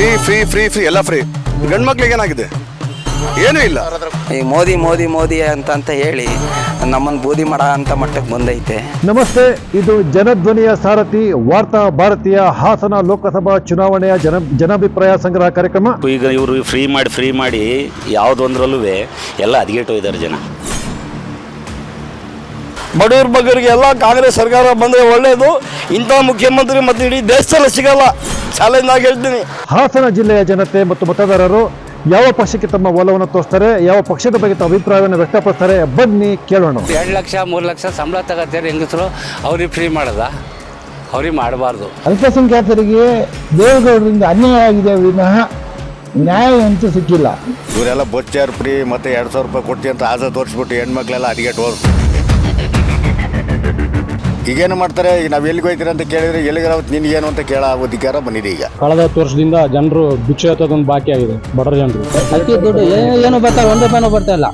Free free free free ಎಲ್ಲ free ಗಂಡು ಮಕ್ಳಿಗೆ ಏನಾಗಿದೆ? ಏನೂ ಇಲ್ಲ. ಈ ಮೋದಿ ಮೋದಿ ಮೋದಿ ಅಂತ ಅಂತ ಹೇಳಿ ನಮ್ಮನ್ನ ಬೂದಿ ಮಾಡ ಅಂತ ಮಟ್ಟಕ್ಕೆ ಬಂದೈತೆ. ನಮಸ್ತೆ ಇದು ಜನಧ್ವನಿಯ ಸಾರಥಿ ವಾರ್ತಾ ಭಾರತೀಯ ಹಾಸನ ಲೋಕಸಭಾ ಚುನಾವಣೆಯ ಜನ ಜನಾಭಿಪ್ರಾಯ ಸಂಗ್ರಹ ಕಾರ್ಯಕ್ರಮ. ಈಗ ಇವರು ಫ್ರೀ ಮಾಡಿ ಫ್ರೀ ಮಾಡಿ ಯಾವುದೊಂದ್ರಲ್ಲೂ ಎಲ್ಲ ಹದಗೆಟ್ಟು ಇದ್ದಾರೆ ಜನ. ಬಡವ್ರ ಬಗ್ಗರಿಗೆ ಎಲ್ಲ ಕಾಂಗ್ರೆಸ್ ಸರ್ಕಾರ ಬಂದರೆ ಒಳ್ಳೆಯದು ಇಂಥ ಮುಖ್ಯಮಂತ್ರಿ ಮತ್ತು ಇಡೀ ದೇಶದಲ್ಲಿ ಸಿಗಲ್ಲ. ಚಾಲೆಂಜ್ ಆಗಿ ಹೇಳ್ತೀನಿ ಹಾಸನ ಜಿಲ್ಲೆಯ ಜನತೆ ಮತ್ತು ಮತದಾರರು ಯಾವ ಪಕ್ಷಕ್ಕೆ ತಮ್ಮ ಒಲವನ್ನು ತೋರಿಸ್ತಾರೆ ಯಾವ ಪಕ್ಷದ ಬಗ್ಗೆ ತಮ್ಮ ಅಭಿಪ್ರಾಯವನ್ನು ವ್ಯಕ್ತಪಡಿಸ್ತಾರೆ ಬನ್ನಿ ಕೇಳೋಣ. ಎರಡು ಲಕ್ಷ ಮೂರು ಲಕ್ಷ ಸಂಬಳ ತಗೋತಾರೆ ಹೆಂಗಸರು ಅವ್ರಿಗೆ ಫ್ರೀ ಮಾಡೋದ? ಅವ್ರಿಗೆ ಮಾಡಬಾರ್ದು. ಅಲ್ಪಸಂಖ್ಯಾತರಿಗೆ ದೇವೇಗೌಡರಿಂದ ಅನ್ಯಾಯ ಆಗಿದೆ ವಿನಃ ನ್ಯಾಯ ಅಂತೂ ಸಿಕ್ಕಿಲ್ಲ. ಇವರೆಲ್ಲ ಬೊಚ್ಚಾರ್ ಫ್ರೀ ಮತ್ತೆ ಎರಡು ಸಾವಿರ ರೂಪಾಯಿ ಕೊಡ್ತೀವಿ ಅಂತ ಆಸೆ ತೋರಿಸ್ಬಿಟ್ಟು ಹೆಣ್ಮಕ್ಳೆಲ್ಲ ಅಡಿಗೆ ಹೋದ್ರು. ಈಗೇನು ಮಾಡ್ತಾರೆ? ಈಗ ನಾವು ಎಲ್ಲಿಗೆ ಹೋಗ್ತೀರ ಅಂತ ಕೇಳಿದ್ರೆ ಎಲ್ಲಿಗಾರ ಏನು ಅಂತ ಕೇಳೋ ಅಧಿಕಾರ ಬಂದಿದೆ ಈಗ. ಕಳೆದ ಹತ್ತು ವರ್ಷದಿಂದ ಜನರು ಭಿಕ್ಷೆ ಎತ್ತೋದೊಂದು ಬಾಕಿ ಆಗಿದೆ ಬಡವರ ಜನರು. ಅಕ್ಕಿ ದುಡ್ಡು ಏ- ಏನು ಬರ್ತಾರ ಒಂದು ರೂಪಾಯಿನೂ ಬರ್ತಾ ಇಲ್ಲ.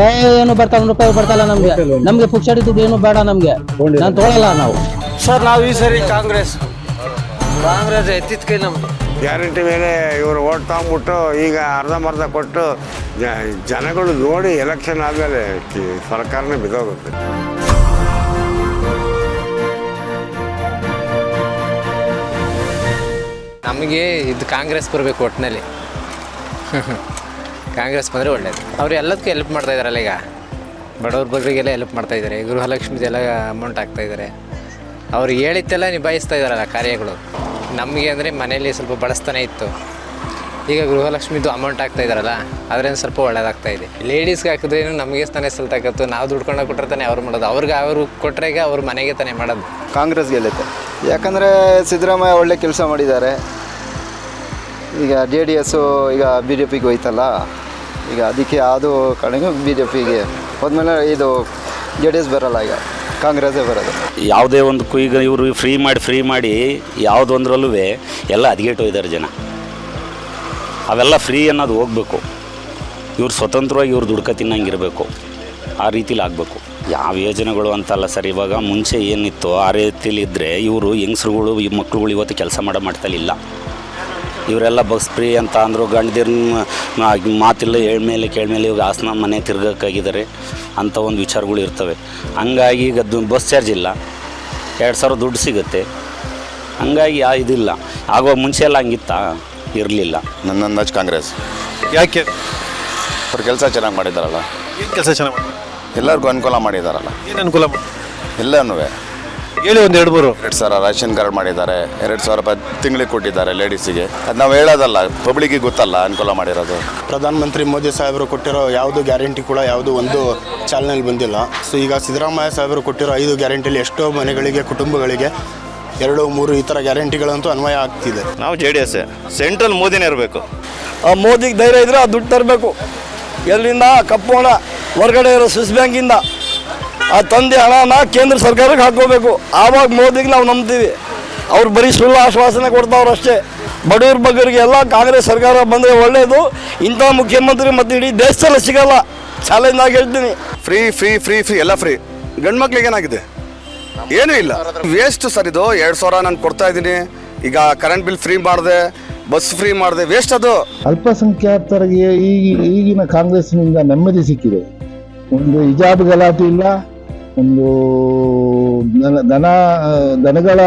ಏ- ಏನು ಬರ್ತಾ ಒಂದು ರೂಪಾಯಿ ಬರ್ತಾ ಇಲ್ಲ ನಮ್ಗೆ. ನಮ್ಗೆ ಪುಕ್ಷಡಿ ದುಡ್ಡು ಏನು ಬೇಡ ನಮ್ಗೆ. ನಾನು ತೊಗೊಳಲ್ಲ ನಾವು. ಸರ್ ನಾವು ಈ ಸರಿ ಕಾಂಗ್ರೆಸ್. ಕಾಂಗ್ರೆಸ್ ಎತ್ತಿದ ಕೈ ನಮ್ದು ಗ್ಯಾರಂಟಿ ಮೇಲೆ ಇವರು ಓಟ್ ತಗೊಂಡ್ಬಿಟ್ಟು ಈಗ ಅರ್ಧಂಬರ್ಧ ಕೊಟ್ಟು ಜ- ಜನಗಳು ನೋಡಿ ಎಲೆಕ್ಷನ್ ಆದಮೇಲೆ ಸರ್ಕಾರನೇ ಬಿದ್ದೋಗುತ್ತೆ. ನಮಗೆ ಇದು ಕಾಂಗ್ರೆಸ್ ಬರಬೇಕು ಒಟ್ಟಿನಲ್ಲಿ ಕಾಂಗ್ರೆಸ್ ಬಂದರೆ ಒಳ್ಳೇದು. ಅವ್ರು ಎಲ್ಲದಕ್ಕೂ ಹೆಲ್ಪ್ ಮಾಡ್ತಾ ಇದ್ದಾರಲ್ಲ ಈಗ. ಬಡವ್ರ ಬಗ್ಗೆಗೆಲ್ಲ ಹೆಲ್ಪ್ ಮಾಡ್ತಾ ಇದ್ದಾರೆ ಗೃಹಲಕ್ಷ್ಮಿದೆಲ್ಲ ಅಮೌಂಟ್ ಹಾಕ್ತಾ ಇದ್ದಾರೆ ಅವ್ರು ಹೇಳಿದ್ದೆಲ್ಲ ನಿಭಾಯಿಸ್ತಾ ಇದ್ದಾರಲ್ಲ ಕಾರ್ಯಗಳು. ನಮಗೆ ಅಂದರೆ ಮನೆಯಲ್ಲಿ ಸ್ವಲ್ಪ ಬಳಸ್ತಾನೆ ಇತ್ತು. ಈಗ ಗೃಹಲಕ್ಷ್ಮಿದು ಅಮೌಂಟ್ ಹಾಕ್ತಾ ಇದ್ದಾರಲ್ಲ ಅದರಿಂದ ಸ್ವಲ್ಪ ಒಳ್ಳೇದಾಗ್ತಾ ಇದೆ. ಲೇಡೀಸ್ಗೆ ಹಾಕಿದ್ರೇನು ನಮಗೆ ತಾನೇ ಸಲ್ತಾಕತ್ತು ನಾವು ದುಡ್ಕೊಂಡು ಕೊಟ್ಟರೆ ತಾನೇ ಅವ್ರು ಮಾಡೋದು. ಅವ್ರಿಗೆ ಅವರು ಕೊಟ್ಟರೆಗೆ ಅವ್ರ ಮನೆಗೆ ತಾನೇ ಮಾಡೋದು. ಕಾಂಗ್ರೆಸ್ ಗೆಲ್ಲುತ್ತೆ. ಯಾಕಂದರೆ ಸಿದ್ದರಾಮಯ್ಯ ಒಳ್ಳೆ ಕೆಲಸ ಮಾಡಿದ್ದಾರೆ. ಈಗ ಜೆ ಡಿ ಎಸ್ಸು ಈಗ ಬಿ ಜೆ ಪಿಗೆ ಹೋಯ್ತಲ್ಲ, ಈಗ ಅದಕ್ಕೆ ಅದು ಕಡೆಗೆ ಬಿ ಜೆ ಪಿಗೆ ಹೋದ್ಮೇಲೆ ಇದು ಜೆ ಡಿ ಎಸ್ ಬರೋಲ್ಲ ಈಗ ಕಾಂಗ್ರೆಸ್ಸೇ ಬರೋದು. ಯಾವುದೇ ಒಂದು ಈಗ ಇವರು ಫ್ರೀ ಮಾಡಿ ಫ್ರೀ ಮಾಡಿ ಯಾವುದೊಂದ್ರಲ್ಲೂ ಎಲ್ಲ ಹದಗೆಟ್ಟು ಇದ್ದಾರೆ ಜನ. ಅವೆಲ್ಲ ಫ್ರೀ ಅನ್ನೋದು ಹೋಗ್ಬೇಕು. ಇವ್ರು ಸ್ವತಂತ್ರವಾಗಿ ಇವ್ರು ದುಡ್ಕ ತಿನ್ನಂಗಿರಬೇಕು. ಆ ರೀತಿಲಿ ಆಗಬೇಕು. ಯಾವ ಯೋಜನೆಗಳು ಅಂತಲ್ಲ ಸರ್, ಇವಾಗ ಮುಂಚೆ ಏನಿತ್ತು ಆ ರೀತಿಲಿದ್ದರೆ ಇವರು ಹೆಂಗಸ್ರುಗಳು ಈ ಮಕ್ಕಳುಗಳು ಇವತ್ತು ಕೆಲಸ ಮಾಡೋ ಮಟ್ಟದಲ್ಲಿ ಇವರೆಲ್ಲ ಬಸ್ ಫ್ರೀ ಅಂತ ಅಂದರು. ಗಂಡದಿರ್ನ ಮಾತಿಲ್ಲ ಏಳ್ಮೇಲೆ ಕೇಳ್ಮೇಲೆ ಇವಾಗ ಹಾಸನ ಮನೆ ತಿರ್ಗಕ್ಕಾಗಿದ್ದಾರೆ ಅಂಥ ಒಂದು ವಿಚಾರಗಳು ಇರ್ತವೆ. ಹಂಗಾಗಿ ಈಗ ಬಸ್ ಚಾರ್ಜ್ ಇಲ್ಲ. ಎರಡು ಸಾವಿರ ದುಡ್ಡು ಸಿಗುತ್ತೆ. ಹಂಗಾಗಿ ಆ ಇದಿಲ್ಲ. ಆಗೋ ಮುಂಚೆ ಎಲ್ಲ ಹಂಗಿತ್ತಾ? ಇರಲಿಲ್ಲ. ನನ್ನ ಅಂದಾಜು ಕಾಂಗ್ರೆಸ್. ಯಾಕೆ? ಅವ್ರ ಕೆಲಸ ಚೆನ್ನಾಗಿ ಮಾಡಿದಾರಲ್ಲ. ಏನು ಕೆಲಸ ಚೆನ್ನಾಗಿ ಎಲ್ಲರಿಗೂ ಅನುಕೂಲ ಮಾಡಿದಾರಲ್ಲ. ಏನು ಅನುಕೂಲ ಎಲ್ಲನೂ ಹೇಳಿ ಒಂದು ಎರಡು ಮೂರು. ಎರಡು ಸಾವಿರ ರೇಷನ್ ಕಾರ್ಡ್ ಮಾಡಿದ್ದಾರೆ ಎರಡು ಸಾವಿರ ರೂಪಾಯಿ ತಿಂಗಳಿಗೆ ಕೊಟ್ಟಿದ್ದಾರೆ ಲೇಡೀಸಿಗೆ. ಅದು ನಾವು ಹೇಳೋದಲ್ಲ ಪಬ್ಲಿಕ್ಗೆ ಗೊತ್ತಲ್ಲ ಅನುಕೂಲ ಮಾಡಿರೋದು. ಪ್ರಧಾನಮಂತ್ರಿ ಮೋದಿ ಸಾಹೇಬರು ಕೊಟ್ಟಿರೋ ಯಾವುದು ಗ್ಯಾರಂಟಿ ಕೂಡ ಯಾವುದು ಒಂದು ಚಾಲನೆಯಲ್ಲಿ ಬಂದಿಲ್ಲ. ಸೊ ಈಗ ಸಿದ್ದರಾಮಯ್ಯ ಸಾಹೇಬರು ಕೊಟ್ಟಿರೋ ಐದು ಗ್ಯಾರಂಟಿಲಿ ಎಷ್ಟೋ ಮನೆಗಳಿಗೆ ಕುಟುಂಬಗಳಿಗೆ ಎರಡು ಮೂರು ಈ ಥರ ಗ್ಯಾರಂಟಿಗಳಂತೂ ಅನ್ವಯ ಆಗ್ತಿದೆ. ನಾವು ಜೆ ಡಿ ಎಸ್ ಸೆಂಟ್ರಲ್ ಮೋದಿನೇ ಇರಬೇಕು. ಆ ಮೋದಿಗೆ ಧೈರ್ಯ ಇದ್ರೆ ಆ ದುಡ್ಡು ತರಬೇಕು. ಎಲ್ಲಿಂದ? ಕಪ್ಪು ಹಣ ಹೊರಗಡೆ ಇರೋ ಸ್ವಿಸ್ ಬ್ಯಾಂಕಿಂದ ಆ ತಂದೆ ಹಣನ ಕೇಂದ್ರ ಸರ್ಕಾರಕ್ಕೆ ಹಾಕೋಬೇಕು. ಆವಾಗ ಮೋದಿಗೆ ನಾವು ನಂಬ್ತೀವಿ. ಅವ್ರು ಬರೀ ಸುಳ್ಳು ಆಶ್ವಾಸನೆ ಕೊಡ್ತಾವ್ರು ಅಷ್ಟೇ. ಬಡವ್ರ ಬಗ್ಗೆ ಎಲ್ಲ ಕಾಂಗ್ರೆಸ್ ಸರ್ಕಾರ ಬಂದರೆ ಒಳ್ಳೆಯದು ಇಂಥ ಮುಖ್ಯಮಂತ್ರಿ ಮತ್ತು ಇಡೀ ದೇಶದಲ್ಲಿ ಸಿಗಲ್ಲ. ಚಾಲೆಂಜ್ ಆಗಿ ಹೇಳ್ತೀನಿ. ಫ್ರೀ ಫ್ರೀ ಫ್ರೀ ಫ್ರೀ ಎಲ್ಲ ಫ್ರೀ. ಗಂಡು ಮಕ್ಳಿಗೆ ಏನಾಗಿದೆ? ಏನೂ ಇಲ್ಲ. ವೇಸ್ಟ್ ಸರ್ ಇದು. ಎರಡು ಸಾವಿರ ನಾನು ಕೊಡ್ತಾ ಇದ್ದೀನಿ. ಈಗ ಕರೆಂಟ್ ಬಿಲ್ ಫ್ರೀ ಮಾಡಿದೆ ಬಸ್ ಫ್ರೀ ಮಾಡಿದೆ. ವೇಸ್ಟ್ ಅದು. ಅಲ್ಪಸಂಖ್ಯಾತರಿಗೆ ಈಗ ಈಗಿನ ಕಾಂಗ್ರೆಸ್ನಿಂದ ನೆಮ್ಮದಿ ಸಿಕ್ಕಿದೆ. ಒಂದು ಹಿಜಾಬ್ ಗಲಾಟೆ ಇಲ್ಲ. ಒಂದು ದನ ದನ, ದನಗಳ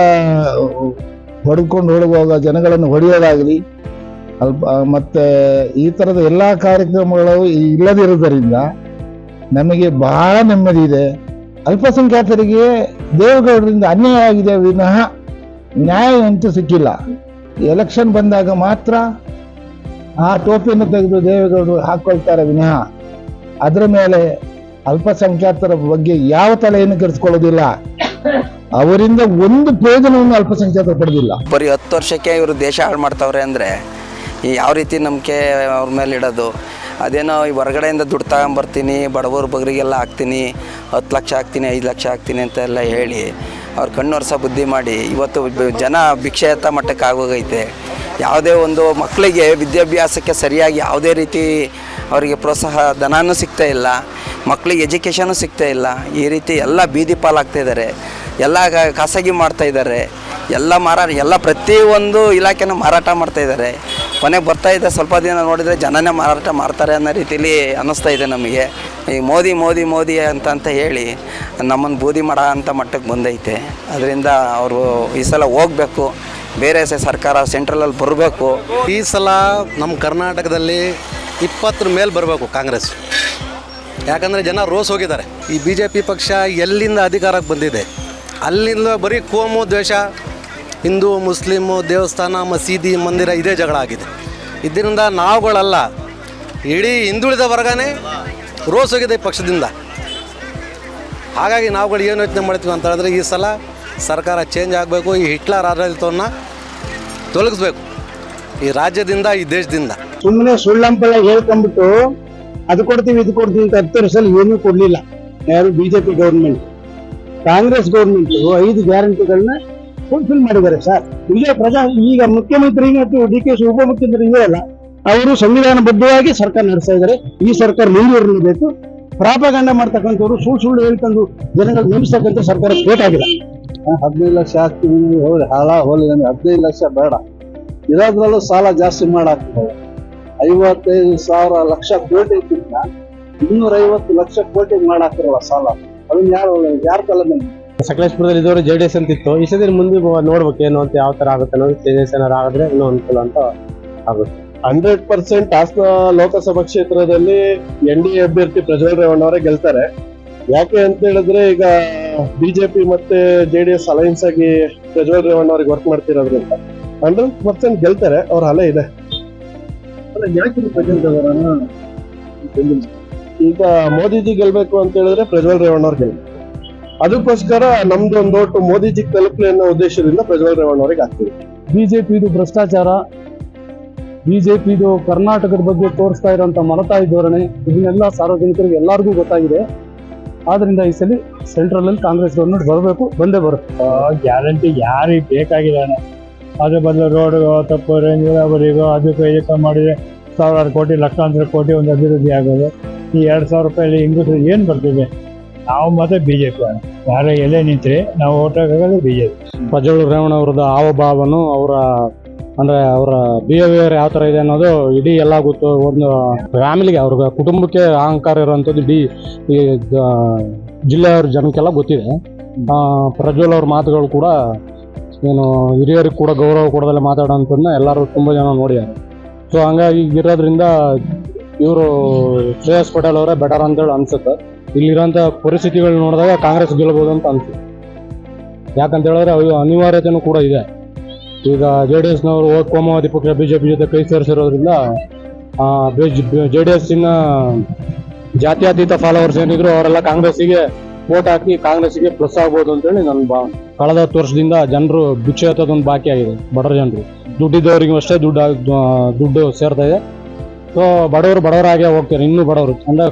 ಹೊಡ್ಕೊಂಡು ಹೋಗುವಾಗ ಜನಗಳನ್ನು ಹೊಡೆಯೋದಾಗಲಿ, ಅಲ್ಪ, ಮತ್ತೆ ಈ ಥರದ ಎಲ್ಲ ಕಾರ್ಯಕ್ರಮಗಳು ಇಲ್ಲದಿರುವುದರಿಂದ ನಮಗೆ ಬಹಳ ನೆಮ್ಮದಿ ಇದೆ. ಅಲ್ಪಸಂಖ್ಯಾತರಿಗೆ ದೇವೇಗೌಡರಿಂದ ಅನ್ಯಾಯ ಆಗಿದೆ ವಿನಃ ನ್ಯಾಯ ಅಂತೂ ಸಿಕ್ಕಿಲ್ಲ. ಎಲೆಕ್ಷನ್ ಬಂದಾಗ ಮಾತ್ರ ಆ ಟೋಪಿಯನ್ನು ತೆಗೆದು ದೇವೇಗೌಡರು ಹಾಕೊಳ್ತಾರೆ ವಿನಃ. ಅದರ ಮೇಲೆ ಅಲ್ಪಸಂಖ್ಯಾತರ ಬಗ್ಗೆ ಯಾವ ತಲೆಯನ್ನು ಕೆಡಿಸ್ಕೊಳ್ಳೋದಿಲ್ಲ. ಅವರಿಂದ ಒಂದು ಪ್ರಯೋಜನವನ್ನು ಅಲ್ಪಸಂಖ್ಯಾತರು ಪಡೆದಿಲ್ಲ. ಬರೀ ಹತ್ತು ವರ್ಷಕ್ಕೆ ಇವರು ದೇಶ ಹಾಳು ಮಾಡ್ತಾವ್ರೆ ಅಂದರೆ ಯಾವ ರೀತಿ ನಂಬಿಕೆ ಅವ್ರ ಮೇಲೆ ಇಡೋದು. ಅದೇನೋ ಈ ಹೊರಗಡೆಯಿಂದ ದುಡ್ಡು ತಗೊಂಬರ್ತೀನಿ, ಬಡವರು ಬಗರಿಗೆಲ್ಲ ಹಾಕ್ತೀನಿ, ಹತ್ತು ಲಕ್ಷ ಹಾಕ್ತೀನಿ, ಐದು ಲಕ್ಷ ಹಾಕ್ತೀನಿ ಅಂತೆಲ್ಲ ಹೇಳಿ ಅವ್ರ ಕಣ್ಣೊರ್ಸ ಬುದ್ಧಿ ಮಾಡಿ ಇವತ್ತು ಜನ ಭಿಕ್ಷೆ ಎತ್ತ ಮಟ್ಟಕ್ಕೆ ಆಗೋಗೈತೆ. ಯಾವುದೇ ಒಂದು ಮಕ್ಕಳಿಗೆ ವಿದ್ಯಾಭ್ಯಾಸಕ್ಕೆ ಸರಿಯಾಗಿ ಯಾವುದೇ ರೀತಿ ಅವರಿಗೆ ಪ್ರೋತ್ಸಾಹ ಧನನೂ ಸಿಗ್ತಾ ಇಲ್ಲ ಮಕ್ಕಳಿಗೆ ಎಜುಕೇಷನು ಸಿಗ್ತಾ ಇಲ್ಲ. ಈ ರೀತಿ ಎಲ್ಲ ಬೀದಿ ಪಾಲಾಗ್ತಾ ಇದ್ದಾರೆ. ಎಲ್ಲ ಖಾಸಗಿ ಮಾಡ್ತಾ ಇದ್ದಾರೆ. ಎಲ್ಲ ಮಾರಾಟ ಎಲ್ಲ ಪ್ರತಿಯೊಂದು ಇಲಾಖೆನೂ ಮಾರಾಟ ಮಾಡ್ತಾ ಇದ್ದಾರೆ. ಕೊನೆಗೆ ಬರ್ತಾ ಇದೆ, ಸ್ವಲ್ಪ ದಿನ ನೋಡಿದರೆ ಜನನೇ ಮಾರಾಟ ಮಾಡ್ತಾರೆ ಅನ್ನೋ ರೀತಿಯಲ್ಲಿ ಅನ್ನಿಸ್ತಾ ಇದೆ ನಮಗೆ. ಈ ಮೋದಿ ಮೋದಿ ಮೋದಿ ಅಂತ ಅಂತ ಹೇಳಿ ನಮ್ಮನ್ನು ಬೂದಿ ಮಾಡೋ ಅಂಥ ಮಟ್ಟಕ್ಕೆ ಬಂದೈತೆ. ಅದರಿಂದ ಅವರು ಈ ಸಲ ಹೋಗಬೇಕು. ಬೇರೆ ಸರ್ಕಾರ ಸೆಂಟ್ರಲಲ್ಲಿ ಬರಬೇಕು. ಈ ಸಲ ನಮ್ಮ ಕರ್ನಾಟಕದಲ್ಲಿ ಇಪ್ಪತ್ತರ ಮೇಲೆ ಬರಬೇಕು ಕಾಂಗ್ರೆಸ್. ಯಾಕಂದರೆ ಜನ ರೋಸ್ ಹೋಗಿದ್ದಾರೆ. ಈ ಬಿ ಜೆ ಪಿ ಪಕ್ಷ ಎಲ್ಲಿಂದ ಅಧಿಕಾರಕ್ಕೆ ಬಂದಿದೆ? ಅಲ್ಲಿಂದ ಬರೀ ಕೋಮು, ದ್ವೇಷ, ಹಿಂದೂ, ಮುಸ್ಲಿಮು, ದೇವಸ್ಥಾನ, ಮಸೀದಿ, ಮಂದಿರ ಇದೇ ಜಗಳ ಆಗಿದೆ. ಇದರಿಂದ ನಾವುಗಳಲ್ಲ, ಇಡೀ ಹಿಂದುಳಿದ ವರ್ಗನೇ ರೋಸ್ ಹೋಗಿದೆ ಈ ಪಕ್ಷದಿಂದ. ಹಾಗಾಗಿ ನಾವುಗಳು ಏನು ಯೋಚನೆ ಮಾಡ್ತೀವಿ ಅಂತ ಹೇಳಿದ್ರೆ ಈ ಸಲ ಸರ್ಕಾರ ಚೇಂಜ್ ಆಗಬೇಕು, ಈ ಹಿಟ್ಲರ್ ಆಡಳಿತವನ್ನು ತೊಲಗಿಸ್ಬೇಕು. ಈ ರಾಜ್ಯದಿಂದ, ಈ ದೇಶದಿಂದ. ಸುಮ್ಮನೆ ಸುಳ್ಳಂಪಲ್ಲ ಹೇಳ್ಕೊಂಡ್ಬಿಟ್ಟು ಅದು ಕೊಡ್ತೀವಿ, ಇದು ಕೊಡ್ತೀವಿ ಅಂತ ಹತ್ತು ವರ್ಷದಲ್ಲಿ ಏನೂ ಕೊಡ್ಲಿಲ್ಲ. ಯಾರು ಬಿಜೆಪಿ ಗೌರ್ಮೆಂಟ್ ಕಾಂಗ್ರೆಸ್ ಗೌರ್ಮೆಂಟ್ ಐದು ಗ್ಯಾರಂಟಿಗಳನ್ನ ಫುಲ್ಫಿಲ್ ಮಾಡಿದ್ದಾರೆ ಸರ್. ಈಗ ಪ್ರಜಾ, ಈಗ ಮುಖ್ಯಮಂತ್ರಿ ಡಿ ಕೆ ಶಿ ಉಪಮುಖ್ಯಮಂತ್ರಿ ಅಲ್ಲ, ಅವರು ಸಂವಿಧಾನಬದ್ಧವಾಗಿ ಸರ್ಕಾರ ನಡೆಸ್ತಾ ಇದ್ದಾರೆ. ಈ ಸರ್ಕಾರ ಮುಂದುವರಿಬೇಕು ಪ್ರಾಪಗಂಡ ಮಾಡ್ತಕ್ಕಂಥವ್ರು ಸುಳ್ಳು ಸುಳ್ಳು ಹೇಳ್ಕೊಂಡು ಜನಗಳು ನಿಲ್ಲಿಸ್ತಕ್ಕಂಥ ಸರ್ಕಾರ ಆಗಿದೆ. ಹದಿನೈದು ಲಕ್ಷ ಹಾಕ್ತೀವಿ ಹೋಗಿ ಹಾಳ ಹೋಲಿ ಹದಿನೈದು ಲಕ್ಷ ಬೇಡ. ಇರೋದ್ರಲ್ಲೂ ಸಾಲ ಜಾಸ್ತಿ ಮಾಡಾಕ್ತದೆ ಐವತ್ತೈದು ಸಾವಿರ ಲಕ್ಷ ಕೋಟಿಗಿಂತ ಇನ್ನೂರ ಐವತ್ತು ಲಕ್ಷ ಕೋಟಿ ಮಾಡಾಕ್ತಿರಲ್ಲ ಸಾಲ. ಅದನ್ನ ಯಾರು ಯಾರ ತಲೆ ಮೇಲೆ? ಸಕಲೇಶ್ಪುರದಲ್ಲಿ ಇದ್ದವರು ಜೆ ಡಿ ಎಸ್ ಅಂತ ಇತ್ತು. ಈ ಸತಿ ಮುಂದೆ ನೋಡ್ಬೇಕು ಏನು ಅಂತ ಯಾವ ತರ ಆಗುತ್ತೆ ಅನ್ನೋದು ಚೇಂಜಸ್ ಏನಾರು ಆಗಿದ್ರೆ ಇನ್ನೂ ಅನುಕೂಲ ಅಂತ ಆಗುತ್ತೆ. ಹಂಡ್ರೆಡ್ ಪರ್ಸೆಂಟ್ ಹಾಸನ ಲೋಕಸಭಾ ಕ್ಷೇತ್ರದಲ್ಲಿ ಎನ್ ಡಿ ಎ ಅಭ್ಯರ್ಥಿ ಪ್ರಜ್ವಲ್ ರೇವಣ್ಣ ಅವರೇ ಗೆಲ್ತಾರೆ. ಯಾಕೆ ಅಂತ ಹೇಳಿದ್ರೆ ಈಗ ಬಿಜೆಪಿ ಮತ್ತೆ ಜೆ ಡಿ ಎಸ್ ಅಲೈನ್ಸ್ ಆಗಿ ಪ್ರಜ್ವಲ್ ರೇವಣ್ಣ ಅವ್ರಿಗೆ ವರ್ಕ್ ಮಾಡ್ತಿರೋದ್ರಿಂದ ಹಂಡ್ರೆಡ್ ಪರ್ಸೆಂಟ್ ಗೆಲ್ತಾರೆ. ಅವ್ರ ಅಲೆ ಇದೆ. ಯಾಕೆ ಈಗ ಮೋದಿಜಿ ಗೆಲ್ಬೇಕು ಅಂತ ಹೇಳಿದ್ರೆ ಪ್ರಜ್ವಲ್ ರೇವಣ್ಣ ಅವ್ರು ಗೆಲ್ಬೇಕು. ಅದಕ್ಕೋಸ್ಕರ ನಮ್ದು ಒಂದು ಓಟು ಮೋದಿಜಿ ತಲುಪಲಿ ಅನ್ನೋ ಉದ್ದೇಶದಿಂದ ಪ್ರಜ್ವಲ್ ರೇವಣ್ಣ ಅವರಿಗೆ ಬಿಜೆಪಿ ಬಿಜೆಪಿದು ಭ್ರಷ್ಟಾಚಾರ ಬಿಜೆಪಿದು ಕರ್ನಾಟಕದ ಬಗ್ಗೆ ತೋರಿಸ್ತಾ ಇರೋಂಥ ಮಲತಾಯಿ ಧೋರಣೆ ಇದನ್ನೆಲ್ಲ ಸಾರ್ವಜನಿಕರಿಗೆ ಎಲ್ಲರಿಗೂ ಗೊತ್ತಾಗಿದೆ. ಆದ್ರಿಂದ ಈ ಸಲ ಸೆಂಟ್ರಲ್ ಅಲ್ಲಿ ಕಾಂಗ್ರೆಸ್ ಗೌರ್ಮೆಂಟ್ ಬರಬೇಕು ಬಂದೇ ಬರುತ್ತೆ. ಗ್ಯಾರಂಟಿ ಯಾರಿಗೆ ಬೇಕಾಗಿದ್ದಾನೆ ಅದ್ರ ಬದಲು ರೋಡ್ ತಪ್ಪು ನೀರಾವರಿಗೋ ಅದಕ್ಕೂ ಏಕ ಮಾಡಿದ್ರೆ ಸಾವಿರಾರು ಕೋಟಿ, ಲಕ್ಷಾಂತರ ಕೋಟಿ ಒಂದು ಅಭಿವೃದ್ಧಿ ಆಗೋದು. ಈ ಎರಡು ಸಾವಿರ ರೂಪಾಯಿ ಹೆಂಗಸರು ಏನು ಬರ್ತಿದೆ? ನಾವು ಮತ್ತೆ ಬಿ ಜೆ ಪಿ ಯಾರೇ ಎಲೆ ನಿಂತರೆ ನಾವು vote B J P Prajwal Revanna ಅವ್ರದ್ದು ಹಾವಭಾವನು ಅವರ, ಅಂದರೆ ಅವರ ಬಿಹೇವಿಯರ್ ಯಾವ ಥರ ಇದೆ ಅನ್ನೋದು ಇಡೀ ಎಲ್ಲ ಗೊತ್ತು. ಒಂದು ಫ್ಯಾಮಿಲಿಗೆ, ಅವ್ರ ಕುಟುಂಬಕ್ಕೆ ಅಹಂಕಾರ ಇರೋವಂಥದ್ದು ಇಡೀ ಈ ಜಿಲ್ಲೆಯವ್ರ ಜನಕ್ಕೆಲ್ಲ ಗೊತ್ತಿದೆ. ಪ್ರಜ್ವಲ್ ಅವ್ರ ಮಾತುಗಳು ಕೂಡ ಏನು ಹಿರಿಯರಿಗೆ ಕೂಡ ಗೌರವ ಕೊಡದಲ್ಲೇ ಮಾತಾಡೋಂಥದ್ದನ್ನ ಎಲ್ಲರೂ ತುಂಬ ಜನ ನೋಡಿದ್ದಾರೆ. ಸೊ ಹಂಗಾಗಿ ಇರೋದ್ರಿಂದ ಇವರು ಶ್ರೇಯಸ್ ಪಟೇಲ್ ಅವರೇ ಬೆಟರ್ ಅಂತೇಳಿ ಅನ್ಸುತ್ತೆ. ಇಲ್ಲಿರೋಂಥ ಪರಿಸ್ಥಿತಿಗಳು ನೋಡಿದಾಗ ಕಾಂಗ್ರೆಸ್ ಗೆಲ್ಲಬಹುದು ಅಂತ ಅನ್ಸುತ್ತೆ. ಯಾಕಂತ ಹೇಳಿದ್ರೆ ಅವು ಅನಿವಾರ್ಯತೆಯೂ ಕೂಡ ಇದೆ. ಈಗ ಜೆ ಡಿ ಎಸ್ನವರು ಹೋಗಿ ಕೋಮವಾದಿ ಪಕ್ಷ ಬಿ ಜೆ ಪಿ ಜೊತೆ ಕೈ ಸೇರಿಸಿರೋದ್ರಿಂದ ಜೆ ಡಿ ಎಸ್ಸಿನ ಜಾತ್ಯತೀತ ಫಾಲೋವರ್ಸ್ ಏನಿದ್ರು ಅವರೆಲ್ಲ ಕಾಂಗ್ರೆಸ್ಸಿಗೆ ವೋಟ್ ಹಾಕಿ ಕಾಂಗ್ರೆಸ್ಸಿಗೆ ಪ್ಲಸ್ ಆಗ್ಬೋದು ಅಂತೇಳಿ ನನ್ನ ಬಾ, ಕಳೆದ ಹತ್ತು ವರ್ಷದಿಂದ ಜನರು ಭಿಕ್ಷೆ ಎತ್ತೋದೊಂದು ಬಾಕಿ ಆಗಿದೆ, ಬಡವರ ಜನರು. ದುಡ್ಡಿದ್ದವರಿಗೂ ಅಷ್ಟೇ ದುಡ್ಡು ದುಡ್ಡು ಸೇರ್ತಾ ಇದೆ. ಸೊ ಬಡವರು ಬಡವರಾಗೇ ಹೋಗ್ತಾರೆ ಇನ್ನೂ ಬಡವರು. ಅಂದರೆ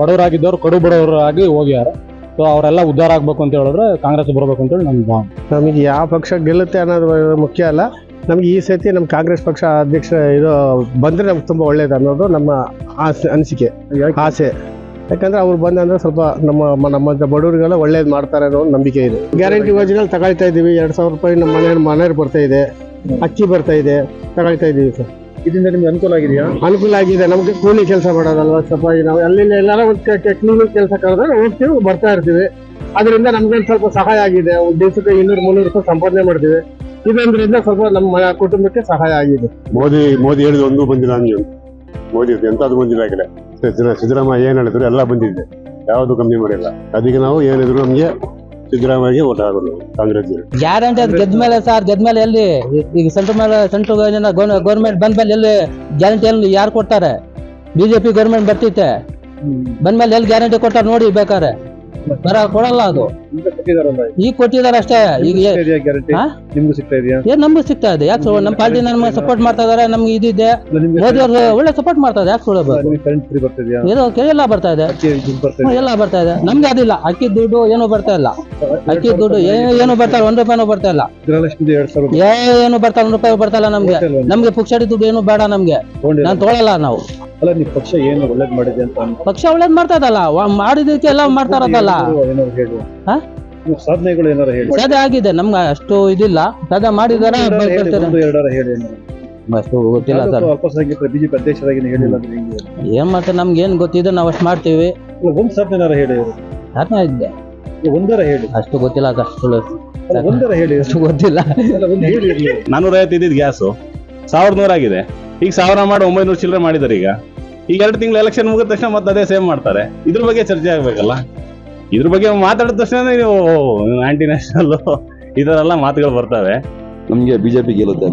ಬಡವರಾಗಿದ್ದವರು ಕಡು ಬಡವರಾಗಿ ಹೋಗ್ಯಾರ. ಸೊ ಅವರೆಲ್ಲ ಉದ್ಧಾರ ಆಗಬೇಕು ಅಂತ ಹೇಳಿದ್ರೆ ಕಾಂಗ್ರೆಸ್ ಬರಬೇಕು ಅಂತೇಳಿ ನಮ್ಮ ಭಾವನೆ. ನಮಗೆ ಯಾವ ಪಕ್ಷ ಗೆಲ್ಲುತ್ತೆ ಅನ್ನೋದು ಮುಖ್ಯ ಅಲ್ಲ. ನಮಗೆ ಈ ಸತಿ ನಮ್ಮ ಕಾಂಗ್ರೆಸ್ ಪಕ್ಷ ಅಧ್ಯಕ್ಷ ಇದು ಬಂದರೆ ನಮ್ಗೆ ತುಂಬ ಒಳ್ಳೇದು ಅನ್ನೋದು ನಮ್ಮ ಆಸೆ ಅನಿಸಿಕೆ ಆಸೆ. ಯಾಕಂದ್ರೆ ಅವ್ರು ಬಂದಂದ್ರೆ ಸ್ವಲ್ಪ ನಮ್ಮ ನಮ್ಮ ಬಡವರಿಗೆಲ್ಲ ಒಳ್ಳೇದು ಮಾಡ್ತಾರೆ ಅನ್ನೋ ಒಂದು ನಂಬಿಕೆ ಇದೆ. ಗ್ಯಾರಂಟಿ ಯೋಜನೆಯಲ್ಲಿ ತಗೊಳ್ತಾ ಇದ್ದೀವಿ. ಎರಡು ಸಾವಿರ ರೂಪಾಯಿ ನಮ್ಮ ಮನೆಯಲ್ಲಿ ಮನೆಯವ್ರು ಬರ್ತಾ ಇದೆ. ಅಕ್ಕಿ ಬರ್ತಾ ಇದೆ ತಗೊಳ್ತಾ ಇದ್ದೀವಿ ಸರ್. ಇದರಿಂದ ನಿಮ್ಗೆ ಅನುಕೂಲ ಆಗಿದೆಯಾ? ಅನುಕೂಲ ಆಗಿದೆ ನಮಗೆ ಕೂಲಿ ಕೆಲಸ ಮಾಡೋದಲ್ವಾ ಸ್ವಲ್ಪ ನಾವು ಅಲ್ಲಿಂದ ಎಲ್ಲಾರ ಒಂದು ಟೆಕ್ನಿಕಲ್ ಕೆಲಸ ಕರೆದ್ರೆ ಹೋಗ್ತೀವಿ ಬರ್ತಾ ಇರ್ತೀವಿ. ಅದರಿಂದ ನಮ್ಗೆ ಸ್ವಲ್ಪ ಸಹಾಯ ಆಗಿದೆ ದೇಶಕ್ಕೆ ದಿವಸಕ್ಕೆ ಇನ್ನೂರು ಮುನ್ನೂರು ರೂಪಾಯಿ ಸಂಪಾದನೆ ಮಾಡ್ತೀವಿ. ಇದರಿಂದ ಸ್ವಲ್ಪ ನಮ್ಮ ಕುಟುಂಬಕ್ಕೆ ಸಹಾಯ ಆಗಿದೆ. ಮೋದಿ ಮೋದಿ ಹೇಳಿದ ಒಂದು ಬಂದಿಲ್ಲ ನೀವು ಮೋದಿ ಎಂತದ್ದು ಬಂದಿಲ್ಲ ಆಗಿಲ್ಲ ಸಿದ್ದರಾ- ಸಿದ್ದರಾಮಯ್ಯ ಏನ್ ಹೇಳಿದ್ರು ಎಲ್ಲ ಬಂದಿದೆ. ಯಾವುದು ಕಮ್ಮಿ ಮಾಡಿಲ್ಲ. ಅದಕ್ಕೆ ನಾವು ಏನಿದ್ರು ನಮಗೆ ಸಿದ್ದರಾಮಯ್ಯಗೆ ಓಟ್ ಆಗೋದು ಕಾಂಗ್ರೆಸ್ ಗ್ಯಾರಂಟಿ ಅದು ಗೆದ್ಮೇಲೆ ಸರ್ ಗೆದ್ಮೇಲೆ ಎಲ್ಲಿ, ಈಗ ಸೆಂಟ್ರ್ ಮೇಲೆ, ಸೆಂಟ್ರ್ ಗೌರ್ಮೆಂಟ್ ಬಂದ್ಮೇಲೆ ಎಲ್ಲಿ ಗ್ಯಾರಂಟಿ ಎಲ್ಲಿ ಯಾರು ಕೊಡ್ತಾರೆ? ಬಿಜೆಪಿ ಗೌರ್ಮೆಂಟ್ ಬರ್ತೈತೆ ಬಂದ್ಮೇಲೆ ಎಲ್ಲಿ ಗ್ಯಾರಂಟಿ ಕೊಡ್ತಾರೆ ನೋಡಿ ಬೇಕಾರೆ ಬರ ಕೊಡಲ್ಲ ಅದು. ಈಗ? ಕೊಟ್ಟಿದ್ದಾರೆ ಅಷ್ಟೇ. ಈಗ? ನಿಮ್ಗೂ ಸಿಗ್ತಾ ಇದೆಯಾ? ಏನ್ ನಮ್ಗೆ ಸಿಗ್ತಾ ಇದೆ. ಯಾಕೆ? ನಮ್ಮ ಪಾರ್ಟಿ ನಮ್ಗೆ ಸಪೋರ್ಟ್ ಮಾಡ್ತಾ ಇದಾರೆ ನಮ್ಗೆ ಇದಿದೆ ಮೋದಿ ಅವರು ಒಳ್ಳೆ ಸಪೋರ್ಟ್ ಮಾಡ್ತಾ ಇದೆ ಯಾಕೆ ಇದು ಎಲ್ಲ ಬರ್ತಾ ಇದೆ. ಎಲ್ಲ ಬರ್ತಾ ಇದೆ. ನಮ್ಗೆ ಅದಿಲ್ಲ. ಅಕ್ಕಿ ದುಡ್ಡು ಏನು ಬರ್ತಾ ಇಲ್ಲ. ಅಕ್ಕಿ ದುಡ್ಡು ಏನು ಬರ್ತಾ ಇಲ್ಲ. ಒಂದ್ ರೂಪಾಯಿನೂ ಬರ್ತಾ ಇಲ್ಲ. ಏನು ಬರ್ತಾ ಒಂದ್ ರೂಪಾಯಿ ಬರ್ತಾ ಇಲ್ಲ ನಮ್ಗೆ. ನಮ್ಗೆ ಪುಕ್ಷಡಿ ದುಡ್ಡು ಏನು ಬೇಡ ನಮ್ಗೆ. ನಾನ್ ತೊಗೊಳಲ್ಲ ನಾವು. ಅಲ್ಲ ನೀವು ಪಕ್ಷ ಏನು ಒಳ್ಳೇದ್ ಮಾಡಿದೆ ಅಂತ ಪಕ್ಷ ಒಳ್ಳೇದ್ ಮಾಡ್ತಾ ಇದಲ್ಲ ಮಾಡಿದಕ್ಕೆ ಎಲ್ಲ ಮಾಡ್ತಾ ಇರೋದಲ್ಲ. ಹಾ? ಸಾಧನೆಗಳು ಏನಾರ ಹೇಳಿ. ಆಗಿದೆ ನಮ್ಗೆ ಅಷ್ಟು ಇದಿಲ್ಲ. ಸದಾ ಮಾಡಿದಾರೆ? ಎರಡಾರ ಹೇಳಿ, ಬರ್ತಾರೆ. ಒಂದು ಎರಡಾರ ಹೇಳಿ ಏನಾರ. ಅಷ್ಟು ಗೊತ್ತಿಲ್ಲ ಸರ್. ಯಾವ್ದಕ್ಕೂ ಅಲ್ಪಸಂಖ್ಯಾತರ ಬಿಜೆಪಿ ಅಧ್ಯಕ್ಷರಾಗಿ ನೀವು ಹೇಳಿಲ್ಲ ಅಂದ್ರೆ ಹೆಂಗೆ? ಏನ್ ಮಾಡ್ತಾರೆ ನಮ್ಗೆ ಏನ್ ಗೊತ್ತಿದೆ ನಾವು ಅಷ್ಟು ಮಾಡ್ತೀವಿ. ಒಂದ್ ಸಾಧನೆ ಏನಾರ ಹೇಳಿ. ಸಾಧನೆ ಇದೆ ಒಂದರ ಹೇಳಿ. ಅಷ್ಟು ಗೊತ್ತಿಲ್ಲ ಸರ್ ಸುಳ್ಳು ಅಲ್ಲ, ಒಂದರ ಹೇಳಿ ಅಷ್ಟು ಗೊತ್ತಿಲ್ಲ. ಅಲ್ಲ, ಒಂದು ಹೇಳಿ ಇರ್ಲಿ. ನಾನ್ನೂರೈವತ್ತು ಇದ್ದಿದ್ದು ಗ್ಯಾಸು. ಸಾವಿರದ ನೂರಾಗಿದೆ ಈಗ ಸಾವಿರ ಮಾಡಿ ಒಂಬೈನೂರು ಚಿಲ್ಲರೆ ಮಾಡಿದ್ದಾರೆ ಈಗ. ಈಗ ಎರಡು ತಿಂಗಳು ಎಲೆಕ್ಷನ್ ಮುಗಿದ ತಕ್ಷಣ ಮತ್ತೆ ಅದೇ ಸೇವ್ ಮಾಡ್ತಾರೆ. ಇದ್ರ ಬಗ್ಗೆ ಚರ್ಚೆ ಆಗ್ಬೇಕಲ್ಲ? ಇದ್ರ ಬಗ್ಗೆ ಮಾತಾಡಿದ ತಕ್ಷಣ ನೀವು ಆಂಟಿ ನ್ಯಾಷನಲ್ ಈ ಥರ ಎಲ್ಲ ಮಾತುಗಳು ಬರ್ತವೆ. ನಮಗೆ ಬಿ ಜೆ ಪಿ ಗೆಲ್ಲುತ್ತೆ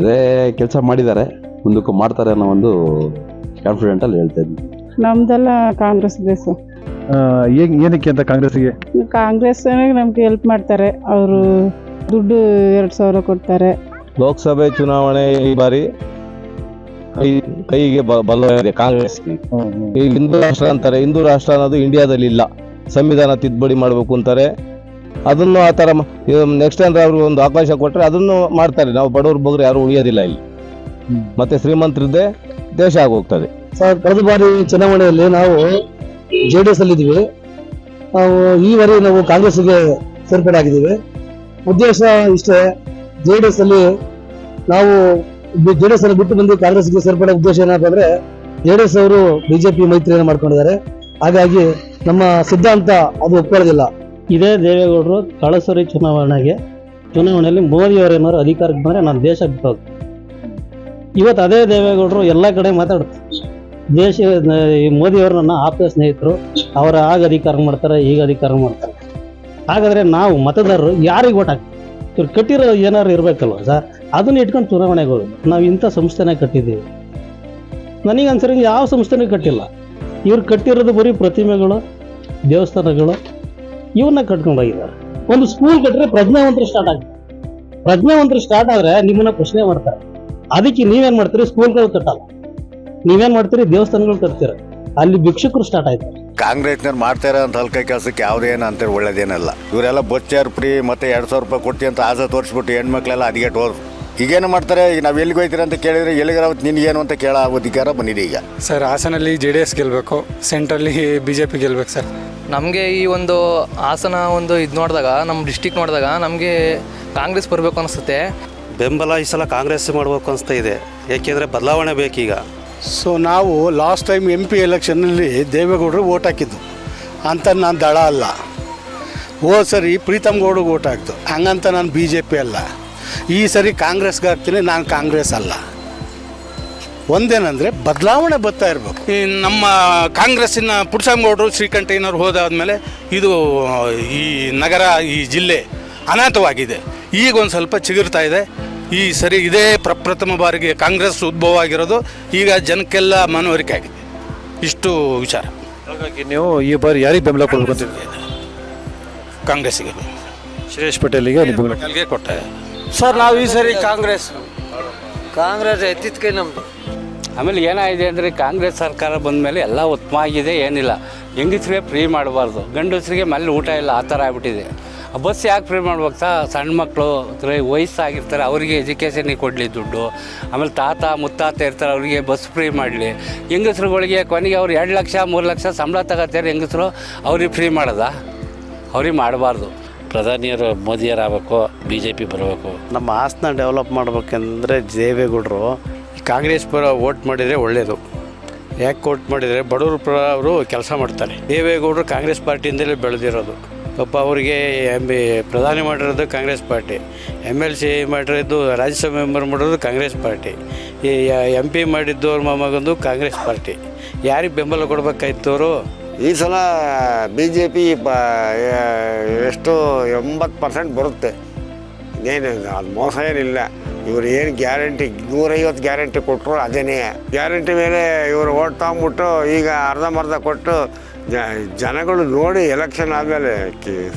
ಅದೇ ಕೆಲಸ ಮಾಡಿದ್ದಾರೆ. ಮುಂದಕ್ಕೆ ಮಾಡ್ತಾರೆ ಅನ್ನೋ ಒಂದು ಕಾನ್ಫಿಡೆಂಟಲ್ಲಿ ಹೇಳ್ತಾ ಇದ್ದೀನಿ. ನಮ್ದೆಲ್ಲ ಕಾಂಗ್ರೆಸ್ ದೇಶ. ಏನ್- ಏನಕ್ಕೆ ಅಂತ ಕಾಂಗ್ರೆಸ್ಗೆ ಕಾಂಗ್ರೆಸ್ ನಮ್ಗೆ ಹೆಲ್ಪ್ ಮಾಡ್ತಾರೆ. ಅವರು ದುಡ್ಡು ಎರಡು ಸಾವಿರ ಕೊಡ್ತಾರೆ. ಲೋಕಸಭೆ ಚುನಾವಣೆ ಈ ಬಾರಿ ಕೈ ಕೈಗೆ ಬ- ಬಲ ಇದೆ ಕಾಂಗ್ರೆಸ್ ಹಿಂದೂ ರಾಷ್ಟ್ರ ಅಂತಾರೆ. ಹಿಂದೂ ರಾಷ್ಟ್ರ ಅನ್ನೋದು ಇಂಡಿಯಾದಲ್ಲಿ ಇಲ್ಲ ಸಂವಿಧಾನ ತಿದ್ದುಪಡಿ ಮಾಡಬೇಕು ಅಂತಾರೆ. ಅದನ್ನು ಆ ಥರ ನೆಕ್ಸ್ಟ್ ಅಂದರೆ ಅವರು ಒಂದು ಅವಕಾಶ ಕೊಟ್ಟರೆ ಅದನ್ನು ಮಾಡ್ತಾರೆ. ನಾವು ಬಡವರು ಬಗ್ಗೆ ಯಾರು ಉಳಿಯೋದಿಲ್ಲ ಇಲ್ಲಿ. ಮತ್ತೆ ಶ್ರೀಮಂತರದ್ದೇ ದೇಶ ಆಗೋಗ್ತದೆ. ಸರ್, ಕಳೆದ ಬಾರಿ ಚುನಾವಣೆಯಲ್ಲಿ ನಾವು ಜೆ ಡಿ ಎಸ್ ಅಲ್ಲಿದ್ದೀವಿ. ನಾವು ಈ ಬಾರಿ ನಾವು ಕಾಂಗ್ರೆಸ್ಗೆ ಸೇರ್ಪಡೆ ಆಗಿದ್ದೀವಿ ಉದ್ದೇಶ ಇಷ್ಟೇ, ಜೆ ಡಿ ಎಸ್ ಅಲ್ಲಿ ನಾವು ಜೆ ಡಿ ಎಸ್ ಅಲ್ಲಿ ಬಿಟ್ಟು ಬಂದು ಕಾಂಗ್ರೆಸ್ಗೆ ಸೇರ್ಪಡೆ ಉದ್ದೇಶ ಏನಪ್ಪ ಅಂದ್ರೆ, ಜೆ ಡಿ ಎಸ್ ಅವರು ಬಿಜೆಪಿ ಮೈತ್ರಿಯನ್ನು ಮಾಡ್ಕೊಂಡಿದ್ದಾರೆ. ಹಾಗಾಗಿ ನಮ್ಮ ಸಿದ್ಧಾಂತ ಅದು ಒಪ್ಕೊಳ್ಳೋದಿಲ್ಲ. ಇದೇ ದೇವೇಗೌಡರು ಕಳಸರಿ ಚುನಾವಣೆಗೆ ಚುನಾವಣೆಯಲ್ಲಿ ಮೋದಿ ಏನಾದ್ರು ಅಧಿಕಾರಕ್ಕೆ ಬಂದರೆ ನಾನು ದೇಶ ಬಿಟ್ಟು ಇವತ್ತು ಅದೇ ದೇವೇಗೌಡರು ಎಲ್ಲ ಕಡೆ ಮಾತಾಡ್ತಾರೆ. ದೇಶ, ಈ ಮೋದಿ ಅವರು ನನ್ನ ಆಪ್ತ ಸ್ನೇಹಿತರು, ಅವರ ಆಗ ಅಧಿಕಾರ ಮಾಡ್ತಾರೆ, ಈಗ ಅಧಿಕಾರ ಮಾಡ್ತಾರೆ. ಹಾಗಾದರೆ ನಾವು ಮತದಾರರು ಯಾರಿಗೆ ಓಟ್ ಹಾಕ್ತೀವಿ? ಇವ್ರು ಕಟ್ಟಿರೋ ಏನಾದ್ರು ಇರಬೇಕಲ್ವ ಸರ್? ಅದನ್ನ ಇಟ್ಕೊಂಡು ಚುನಾವಣೆಗೆ ಹೋಗಿ ನಾವು ಇಂಥ ಸಂಸ್ಥೆನೇ ಕಟ್ಟಿದ್ದೀವಿ. ನನಗೆ ಅನ್ಸರಿ ಯಾವ ಸಂಸ್ಥೆನೂ ಕಟ್ಟಿಲ್ಲ. ಇವ್ರು ಕಟ್ಟಿರೋದು ಬರೀ ಪ್ರತಿಮೆಗಳು ದೇವಸ್ಥಾನಗಳು ಇವನ್ನ ಕಟ್ಕೊಂಡು ಹೋಗಿದ್ದಾರೆ ಒಂದು ಸ್ಕೂಲ್ ಕಟ್ಟರೆ ಪ್ರಜ್ಞಾವಂತರು ಸ್ಟಾರ್ಟ್ ಆಗಿದೆ ಪ್ರಜ್ಞಾವಂತರು ಸ್ಟಾರ್ಟ್ ಆದ್ರೆ ನಿಮ್ಮನ್ನ ಪ್ರಶ್ನೆ ಮಾಡ್ತಾರೆ. ಅದಕ್ಕೆ ನೀವೇನ್ ಮಾಡ್ತೀರಿ? ಸ್ಕೂಲ್ಗಳು ಕಟ್ಟಲ್ಲ. ನೀವೇನ್ ಮಾಡ್ತೀರಿ? ದೇವಸ್ಥಾನಗಳು ಕಟ್ತೀರ? ಅಲ್ಲಿ ಭಿಕ್ಷುಕರು ಸ್ಟಾರ್ಟ್ ಆಯ್ತು ಕಾಂಗ್ರೆಸ್ನವ್ರು ಮಾಡ್ತಾ ಅಂತ ಹಲ್ಕ ಕೆಲಸಕ್ಕೆ ಯಾವುದೇನು ಅಂತೇಳಿ ಒಳ್ಳೇದೇನಲ್ಲ. ಇವರೆಲ್ಲ ಬೊಚ್ಚಾರ್ ಫ್ರೀ ಮತ್ತೆ ಎರಡು ಸಾವಿರ ರೂಪಾಯಿ ಕೊಡ್ತೀವಿ ಅಂತ ಆಸೆ ತೋರಿಸ್ಬಿಟ್ಟು ಹೆಣ್ಮಕ್ಳೆಲ್ಲ ಅದಿಗೆ ಹೋದ್ರು. ಈಗೇನು ಮಾಡ್ತಾರೆ? ಈಗ ನಾವು ಎಲ್ಲಿಗೆ ಹೋಯ್ತೀರ ಅಂತ ಕೇಳಿದ್ರೆ ಎಲ್ಲಿಗಾರ ಏನು ಅಂತ ಕೇಳೋ ಅಧಿಕಾರ ಬಂದಿದೆ ಈಗ. ಸರ್ ಹಾಸನಲ್ಲಿ ಜೆ ಡಿ ಎಸ್ ಗೆಲ್ಲಬೇಕು ಸೆಂಟ್ರಲ್ಲಿ ಬಿ ಜೆ ಪಿ ಗೆಲ್ಬೇಕು ಸರ್. ನಮಗೆ ಈ ಒಂದು ಹಾಸನ ಒಂದು ಇದು ನೋಡಿದಾಗ ನಮ್ಮ ಡಿಸ್ಟಿಕ್ ನೋಡಿದಾಗ ನಮಗೆ ಕಾಂಗ್ರೆಸ್ ಬರಬೇಕು ಅನಿಸುತ್ತೆ. ಬೆಂಬಲ ಈ ಸಲ ಕಾಂಗ್ರೆಸ್ ಮಾಡಬೇಕು ಅನಿಸ್ತಾ ಇದೆ. ಏಕೆಂದರೆ ಬದಲಾವಣೆ ಬೇಕೀಗ. ಸೊ ನಾವು ಲಾಸ್ಟ್ ಟೈಮ್ ಎಂ ಪಿ ಎಲೆಕ್ಷನ್ನಲ್ಲಿ ದೇವೇಗೌಡರು ಓಟ್ ಹಾಕಿದ್ದು. ಅಂತ ನಾನು ದಳ ಅಲ್ಲ. ಹೋದ ಸರಿ ಪ್ರೀತಮ್ ಗೌಡ್ರಿಗೆ ಓಟ್ ಹಾಕ್ತು ಹಂಗಂತ ನಾನು ಬಿ ಜೆ ಪಿ ಅಲ್ಲ. ಈ ಸರಿ ಕಾಂಗ್ರೆಸ್ಗೆ ಹಾಕ್ತೀನಿ ನಾನು ಕಾಂಗ್ರೆಸ್ ಅಲ್ಲ. ಒಂದೇನಂದರೆ ಬದಲಾವಣೆ ಬರ್ತಾ ಇರಬೇಕು. ಈ ನಮ್ಮ ಕಾಂಗ್ರೆಸ್ಸಿನ ಪುಟ್ಸಂಗೌಡರು ಶ್ರೀಕಂಠಯ್ಯನವ್ರು ಹೋದಾದ್ಮೇಲೆ ಇದು ಈ ನಗರ ಈ ಜಿಲ್ಲೆ ಅನಾಥವಾಗಿದೆ. ಈಗ ಒಂದು ಸ್ವಲ್ಪ ಚಿಗುರ್ತಾ ಇದೆ. ಈ ಸರಿ ಇದೇ ಪ್ರಪ್ರಥಮ ಬಾರಿಗೆ ಕಾಂಗ್ರೆಸ್ ಉದ್ಭವ ಆಗಿರೋದು ಈಗ ಜನಕ್ಕೆಲ್ಲ ಮನವರಿಕೆ ಆಗಿದೆ. ಇಷ್ಟು ವಿಚಾರ. ಹಾಗಾಗಿ ನೀವು ಈ ಬಾರಿ ಯಾರಿಗೆ ಬೆಂಬಲ ಕೊಡ್ಬೇಕು ಅಂತ ಕಾಂಗ್ರೆಸ್ಸಿಗೆ. ಪಟೇಲಿಗೆ ಬೆಂಬಲ ಕೊಟ್ಟ ಸರ್ ನಾವು ಈ ಸರಿ ಕಾಂಗ್ರೆಸ್. ಕಾಂಗ್ರೆಸ್ ಎತ್ತಿದ್ಕೆ ನಮ್ದು. ಆಮೇಲೆ ಏನಾಗಿದೆ ಅಂದರೆ ಕಾಂಗ್ರೆಸ್ ಸರ್ಕಾರ ಬಂದ ಮೇಲೆ ಎಲ್ಲ ಉತ್ತಮ ಆಗಿದೆ ಏನಿಲ್ಲ. ಹೆಂಗಸ್ರಿಗೆ ಫ್ರೀ ಮಾಡಬಾರ್ದು. ಗಂಡಸರಿಗೆ ಮಲ್ಲಿ ಊಟ ಇಲ್ಲ ಆ ಥರ ಆಗ್ಬಿಟ್ಟಿದೆ. ಆ ಬಸ್ ಯಾಕೆ ಫ್ರೀ ಮಾಡ್ಬೇಕು ಸಾ ಸಣ್ಣ ಮಕ್ಕಳು ವಯಸ್ಸಾಗಿರ್ತಾರೆ ಅವರಿಗೆ ಎಜುಕೇಷನಿಗೆ ಕೊಡಲಿ ದುಡ್ಡು. ಆಮೇಲೆ ತಾತ ಮುತ್ತಾತ ಇರ್ತಾರೆ ಅವರಿಗೆ ಬಸ್ ಫ್ರೀ ಮಾಡಲಿ. ಹೆಂಗಸ್ರುಗಳಿಗೆ ಕೊನೆಗೆ ಅವ್ರು ಎರಡು ಲಕ್ಷ ಮೂರು ಲಕ್ಷ ಸಂಬಳ ತಗೋತಾರೆ ಹೆಂಗಸರು ಅವ್ರಿಗೆ ಫ್ರೀ ಮಾಡೋದಾ? ಅವ್ರಿಗೆ ಮಾಡಬಾರ್ದು. ಪ್ರಧಾನಿಯರು ಮೋದಿಯರಾಗಬೇಕು ಬಿ ಜೆ ಪಿ ಬರಬೇಕು. ನಮ್ಮ ಹಾಸನ ಡೆವಲಪ್ ಮಾಡಬೇಕಂದ್ರೆ ದೇವೇಗೌಡರು ಕಾಂಗ್ರೆಸ್ ಪರ ವೋಟ್ ಮಾಡಿದರೆ ಒಳ್ಳೆಯದು ಯಾಕೆ ವೋಟ್ ಮಾಡಿದರೆ ಬಡವರು ಪರ ಅವರು ಕೆಲಸ ಮಾಡ್ತಾರೆ. ದೇವೇಗೌಡರು ಕಾಂಗ್ರೆಸ್ ಪಾರ್ಟಿಯಿಂದಲೇ ಬೆಳೆದಿರೋದು. ಪಾಪ ಅವರಿಗೆ ಎಂ ಬಿ ಪ್ರಧಾನಿ ಮಾಡಿರೋದು Congress party. M L C ಮಾಡಿರೋದು ರಾಜ್ಯಸಭೆ ಮೆಂಬರ್ ಮಾಡಿರೋದು ಕಾಂಗ್ರೆಸ್ ಪಾರ್ಟಿ. ಈ ಎಂ ಪಿ ಮಾಡಿದ್ದು ಅವ್ರ ಮೊಮ್ಮಗಂದು ಕಾಂಗ್ರೆಸ್ ಪಾರ್ಟಿ. ಯಾರಿಗೆ ಬೆಂಬಲ ಕೊಡ್ಬೇಕಾಯ್ತು ಅವರು? ಈ ಸಲ ಬಿ ಜೆ ಪಿ ಎಷ್ಟು ಎಂಬತ್ತು ಪರ್ಸೆಂಟ್ ಬರುತ್ತೆ. ಏನು ಅದು ಮೋಸ ಏನಿಲ್ಲ. ಇವರು ಏನು ಗ್ಯಾರಂಟಿ ನೂರೈವತ್ತು ಗ್ಯಾರಂಟಿ ಕೊಟ್ಟರು ಅದೇನೇ ಗ್ಯಾರಂಟಿ ಮೇಲೆ ಇವರು ಓಟ್ ತಗೊಂಬಿಟ್ಟು ಈಗ ಅರ್ಧಂಬರ್ಧ ಕೊಟ್ಟು ಜ ಜನಗಳು ನೋಡಿ ಎಲೆಕ್ಷನ್ ಆದಮೇಲೆ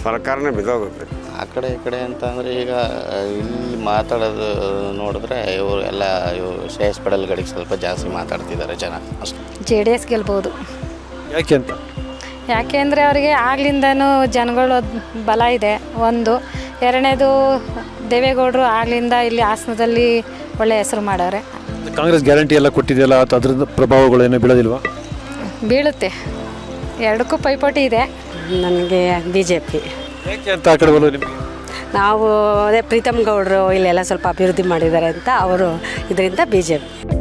ಸರ್ಕಾರನೇ ಬಿದ್ದೋಗುತ್ತೆ. ಆ ಕಡೆ ಈ ಕಡೆ ಅಂತಂದರೆ ಈಗ ಇಲ್ಲಿ ಮಾತಾಡೋದು ನೋಡಿದ್ರೆ ಇವರು ಎಲ್ಲ ಇವರು ಶ್ರೇಯಸ್ ಪಡಲ್ಗಳಿಗೆ ಸ್ವಲ್ಪ ಜಾಸ್ತಿ ಮಾತಾಡ್ತಿದ್ದಾರೆ ಜನ. ಅಷ್ಟು. ಜೆ ಡಿ ಎಸ್ ಗೆಲ್ಬೋದು. ಯಾಕೆ ಅಂತ? ಯಾಕೆಂದರೆ ಅವರಿಗೆ ಆಗ್ಲಿಂದನೂ ಜನಗಳು ಬಲ ಇದೆ. ಒಂದು ಎರಡನೇದು ದೇವೇಗೌಡರು ಆಗ್ಲಿಂದ ಇಲ್ಲಿ ಹಾಸನದಲ್ಲಿ ಒಳ್ಳೆ ಹೆಸರು ಮಾಡವ್ರೆ ಕಾಂಗ್ರೆಸ್ ಗ್ಯಾರಂಟಿ ಎಲ್ಲ ಕೊಟ್ಟಿದೆಯಲ್ಲ ಅಥವಾ ಅದರಿಂದ ಪ್ರಭಾವಗಳು ಏನು ಬೀಳೋದಿಲ್ವಾ? ಬೀಳುತ್ತೆ. ಎರಡಕ್ಕೂ ಪೈಪೋಟಿ ಇದೆ. ನನಗೆ ಬಿ ಜೆ ಪಿ ಯಾಕೆ ಅಂತ ಆ ಕಡೆ ಬರೋದು ನಿಮಗೆ? ನಾವು ಅದೇ ಪ್ರೀತಮ್ ಗೌಡರು ಇಲ್ಲೆಲ್ಲ ಸ್ವಲ್ಪ ಅಭಿವೃದ್ಧಿ ಮಾಡಿದ್ದಾರೆ ಅಂತ ಅವರು ಇದರಿಂದ ಬಿ ಜೆ ಪಿ